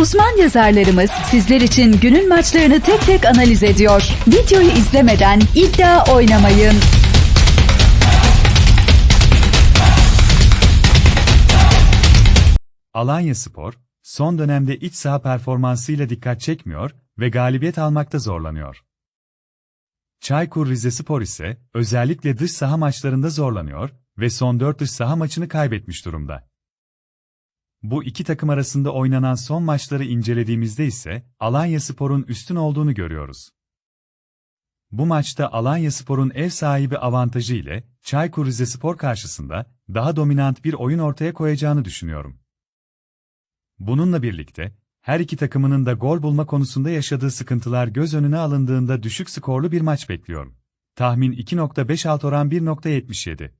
Uzman yazarlarımız sizler için günün maçlarını tek tek analiz ediyor. Videoyu izlemeden iddia oynamayın. Alanya Spor, son dönemde iç saha performansıyla dikkat çekmiyor ve galibiyet almakta zorlanıyor. Çaykur Rizespor ise özellikle dış saha maçlarında zorlanıyor ve son 4 dış saha maçını kaybetmiş durumda. Bu iki takım arasında oynanan son maçları incelediğimizde ise Alanya Spor'un üstün olduğunu görüyoruz. Bu maçta Alanya Spor'un ev sahibi avantajı ile Çaykur Rizespor karşısında daha dominant bir oyun ortaya koyacağını düşünüyorum. Bununla birlikte, her iki takımının da gol bulma konusunda yaşadığı sıkıntılar göz önüne alındığında düşük skorlu bir maç bekliyorum. Tahmin 2.5 alt oran 1.77.